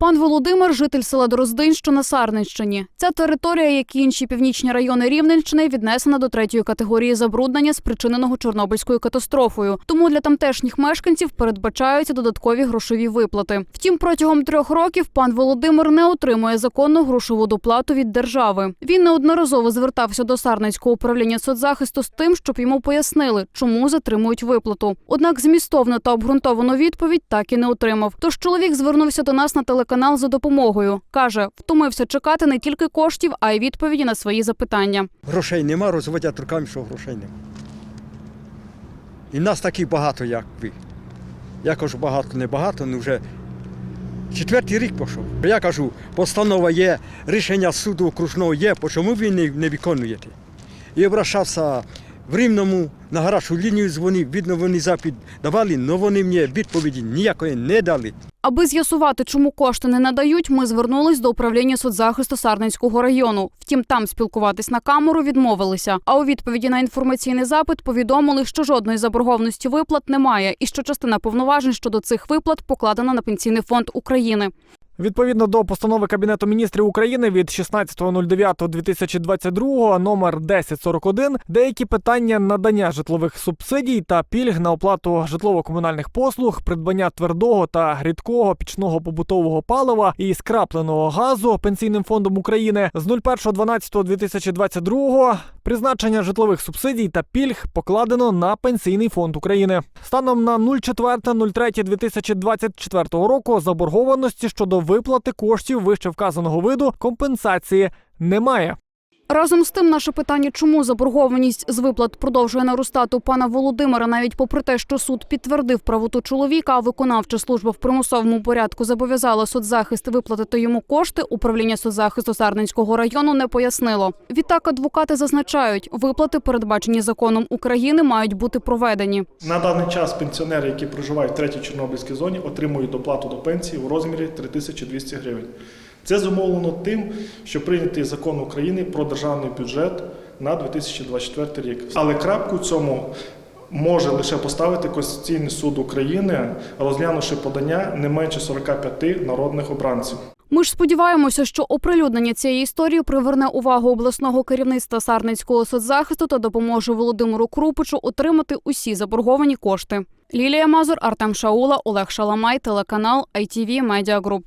Пан Володимир, житель села Дроздин, що на Сарненщині. Ця територія, як і інші північні райони Рівненщини, віднесена до третьої категорії забруднення, спричиненого Чорнобильською катастрофою. Тому для тамтешніх мешканців передбачаються додаткові грошові виплати. Втім, протягом трьох років пан Володимир не отримує законну грошову доплату від держави. Він неодноразово звертався до Сарненського управління соцзахисту з тим, щоб йому пояснили, чому затримують виплату. Однак змістовну та обґрунтовану відповідь так і не отримав. Тож чоловік звернувся до нас на телеканал за допомогою. каже, втомився чекати не тільки коштів, а й відповіді на свої запитання. Грошей нема, розводять руками, що грошей нема. І нас таких багато, як ви. Я кажу, багато, не багато, ну вже четвертий рік пішов. Я кажу, постанова є, рішення суду окружного є, чому ви не, виконуєте? І обращався в Рівному, на гарячу лінію дзвонив, видно, вони запит давали, але вони мені відповіді ніякої не дали. Аби з'ясувати, чому кошти не надають, ми звернулись до управління соцзахисту Сарненського району. Втім, там спілкуватись на камеру відмовилися. А у відповіді на інформаційний запит повідомили, що жодної заборгованості виплат немає, і що частина повноважень щодо цих виплат покладена на пенсійний фонд України. Відповідно до постанови Кабінету міністрів України від 16.09.2022 номер 1041 деякі питання надання житлових субсидій та пільг на оплату житлово-комунальних послуг, придбання твердого та рідкого пічного побутового палива і скрапленого газу Пенсійним фондом України з 01.12.2022 призначення житлових субсидій та пільг покладено на Пенсійний фонд України. Станом на 04.03.2024 року заборгованості щодо виплати коштів вище вказаного виду компенсації немає. Разом з тим, наше питання, чому заборгованість з виплат продовжує наростати у пана Володимира, навіть попри те, що суд підтвердив правоту чоловіка, а виконавча служба в примусовому порядку зобов'язала соцзахист виплатити йому кошти. Управління соцзахисту Сарненського району не пояснило. Відтак адвокати зазначають, виплати, передбачені законом України, мають бути проведені. На даний час пенсіонери, які проживають в третій Чорнобильській зоні, отримують доплату до пенсії у розмірі 3200 гривень. Це зумовлено тим, що прийнятий закон України про державний бюджет на 2024 рік. Але крапку цьому може лише поставити Конституційний суд України, розглянувши подання не менше 45 народних обранців. Ми ж сподіваємося, що оприлюднення цієї історії приверне увагу обласного керівництва Сарненського соцзахисту та допоможе Володимиру Крупичу отримати усі заборговані кошти. Лілія Мазур, Артем Шаула, Олег Шаламай, телеканал ITV Media Group.